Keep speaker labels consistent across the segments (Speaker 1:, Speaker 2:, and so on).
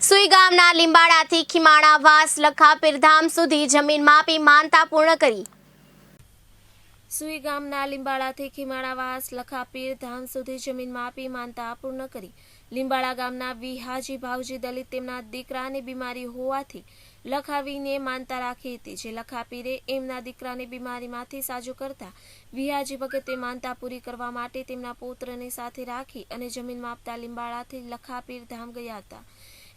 Speaker 1: સુઈ ગામના લીંબાડાથી ખીમાણા વાસ લખા પીરધામ સુધી જમીન માપી માનતા પૂર્ણ કરી. સુઈ ગામના લીંબાડાથી ખીમાણાવાસ લખાપીર ધામ સુધી જમીન માપી માનતા પૂર્ણ કરી. લીંબાળા ગામના વિહાજી ભાવજી દલિત તેમના દીકરાની બીમારી હોવાથી લખાવીને માનતા રાખી હતી. જે લખાપીરે એમના દીકરાની બીમારીમાંથી સાજો કરતા વિહાજી ભગતે માનતા પૂરી કરવા માટે તેમના પુત્રને સાથે રાખી અને જમીન માપતા લીંબાડાથી લખાપીર ધામ ગયા હતા.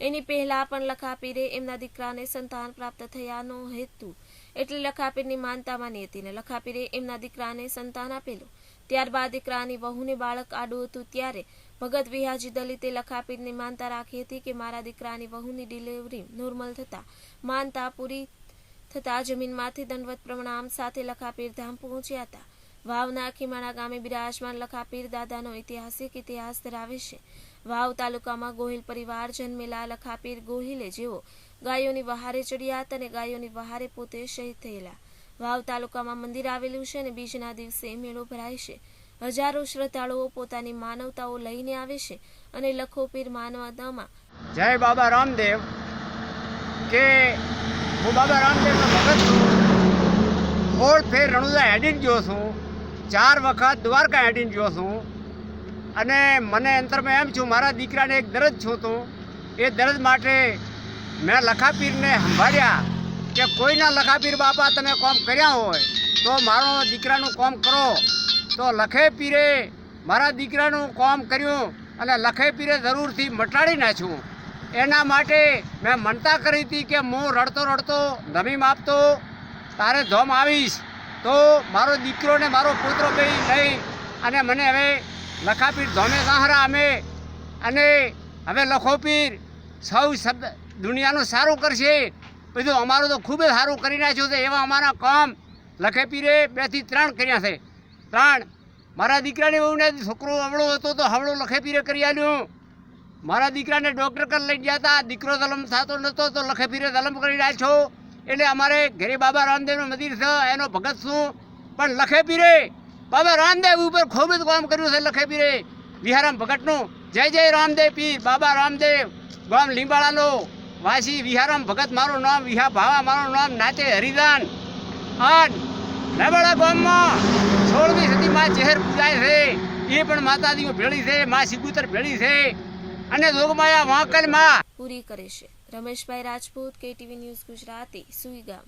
Speaker 1: એની પહેલા પણ લખાપીરે એમના દીકરાને સંતાન પ્રાપ્ત થયાનો હેતુ. એટલે લખાપીરની માનતા માની હતી ને લખાપીરે એમના દીકરાને સંતાન આપેલું. ત્યારબાદ દીકરાની વહુને બાળક આડું હતું ત્યારે ભગત વિહાજી દલિતે લખાપીરની માનતા રાખી હતી કે મારા દીકરાની વહુની ડિલિવરી નોર્મલ થતા. માનતા પૂરી થતા જમીનમાંથી દંડવત પ્રણામ સાથે લખાપીર ધામ પહોંચ્યા હતા. વાવના ખીમાણા ગામે બિરાજમાન લખાપીર દાદાનો ઐતિહાસિક ઇતિહાસ ધરાવે છે. વાવ તાલુકામાં ગોહિલ પરિવાર જન્મેલા લખાપીર ગોહિલે જેઓ ગાયોની વહારે ચડિયાત અને ગાયોની વહારે પોતે શહીદ થયેલા. વાવ તાલુકામાં મંદિર આવેલું છે અને બીજના દિવસે મેળો ભરાય છે. હજારો શ્રદ્ધાળુઓ પોતાની માનવતાઓ લઈને આવે છે અને લખોપીર માનવતામાં
Speaker 2: જય બાબા રામદેવ. કે હું બાબા રામદેવનો ફેર રણુદા હેડીને ગયો છું. ચાર વખત દ્વારકા હેડીને ગયો છું. અને મને અંતરમાં એમ છું, મારા દીકરાને એક દરજ છું તું, એ દરજ માટે મેં લખાપીરને સંભાળ્યા કે કોઈના લખાપીર બાપા તમે કોમ કર્યા હોય, તો મારો દીકરાનું કોમ કરો. તો લખે પીરે મારા દીકરાનું કોમ કર્યું અને લખે પીરે જરૂરથી મટાડી નાખ્યું. એના માટે મેં મનતા કરી હતી કે હું રડતો રડતો ધમીમ આપતો, તારે ધોમ આવીશ. તો મારો દીકરો ને મારો પુત્ર બે નહીં. અને મને હવે લખાપીર ધોમે સહારા અમે. અને હવે લખોપીર સૌ શબ્દ દુનિયાનું સારું કરશે. બધું અમારું તો ખૂબ જ સારું કરી નાખ્યું છે. એવા અમારા કામ લખેપીરે બેથી ત્રણ કર્યા છે. ત્રણ. મારા દીકરાને બહુને છોકરો હવળો હતો તો હવળો લખેપીરે કરી આલ્યું. મારા દીકરાને ડૉક્ટર કર લઈ ગયા હતા દીકરો દલમ થતો નહોતો તો લખેપીરે દલમ કરી નાખ્યો એટલે અમારે ઘરે બાબા રામદેવનું મંદિર છે, એનો ભગત શું પણ લખેપીરે બાબા રામદેવ ઉપર ખૂબ જ કામ કર્યું છે લખેપીરે વિહારામ ભગતનું. જય જય રામદેવ પીર, બાબા રામદેવ. ગામ લીંબાળાનો. વાસી વિહારામ ભગત મારું નામ, વિહા ભાવા મારું નામ નાચે હરિદાન. અને લેબડા ગામમાં સોળમી સદીમાં ચહેર પૂજાય છે. એ પણ માતાજીઓ ભેળી છે, મા સિગુતર ભેળી છે. અને જોગમાયા વાંકલમાં
Speaker 1: પૂરી કરે છે. Rameshbhai Rajput KTV news Gujarati Suigam.